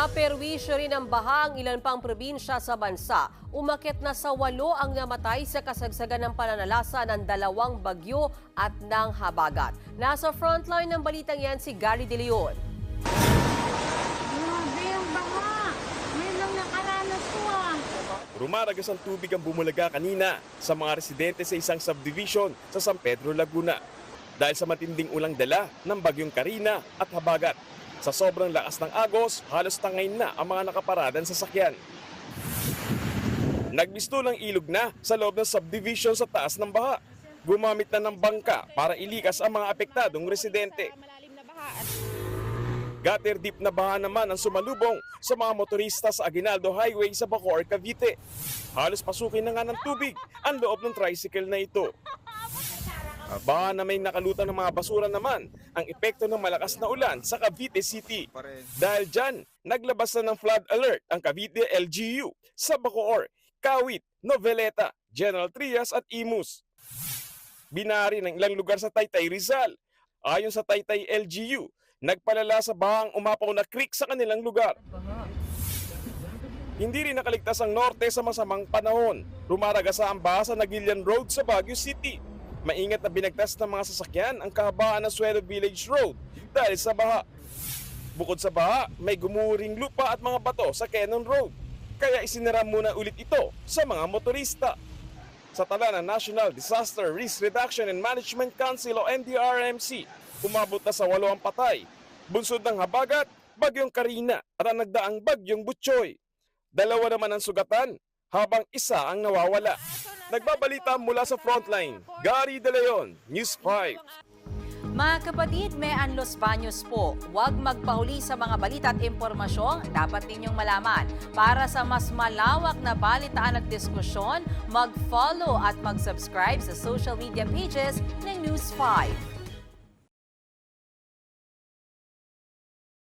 Naperwisyo rin ang baha ang ilan pang probinsya sa bansa. Umakit na sa walo ang namatay sa kasagsagan ng pananalasa ng dalawang bagyo at ng habagat. Nasa frontline ng balitang yan si Gary De Leon. Grabe ang baha. Ngayon lang nakaranas ko ah. Rumaragas ang tubig ang bumulaga kanina sa mga residente sa isang subdivision sa San Pedro, Laguna. Dahil sa matinding ulang dala ng bagyong Karina at Habagat. Sa sobrang lakas ng agos, halos tangay na ang mga nakaparadang sasakyan. Nagbisto ng ilog na sa loob ng subdivision sa taas ng baha. Gumamit na ng bangka para ilikas ang mga apektadong residente. Gutter deep na baha naman ang sumalubong sa mga motorista sa Aguinaldo Highway sa Bacoor, Cavite. Halos pasukin na nga ng tubig ang loob ng tricycle na ito. Baha na may nakalutang ng mga basura naman ang epekto ng malakas na ulan sa Cavite City. Dahil dyan, naglabas na ng flood alert ang Cavite LGU sa Bacoor, Kawit, Noveleta, General Trias at Imus. Binari ng ilang lugar sa Taytay Rizal. Ayon sa Taytay LGU, nagpalala sa bahang umapaw na creek sa kanilang lugar. Hindi rin nakaligtas ang norte sa masamang panahon. Rumaragasa ang baha sa Nagilian Road sa Baguio City. Maingat na binagtas ng mga sasakyan ang kahabaan ng Suero Village Road dahil sa baha. Bukod sa baha, may gumuring lupa at mga bato sa Cannon Road. Kaya isinara muna ulit ito sa mga motorista. Sa tala ng National Disaster Risk Reduction and Management Council o NDRMC, umabot na sa walo ang patay. Bunsod ng habagat, bagyong Karina at ang nagdaang bagyong Butchoy. Dalawa naman ang sugatan, habang isa ang nawawala. Nagbabalita mula sa frontline, Gary De Leon, News 5. Mga kapatid, may Anlos Baños po. Huwag magpahuli sa mga balita at impormasyong dapat ninyong malaman. Para sa mas malawak na balitaan at diskusyon, mag-follow at mag-subscribe sa social media pages ng News 5.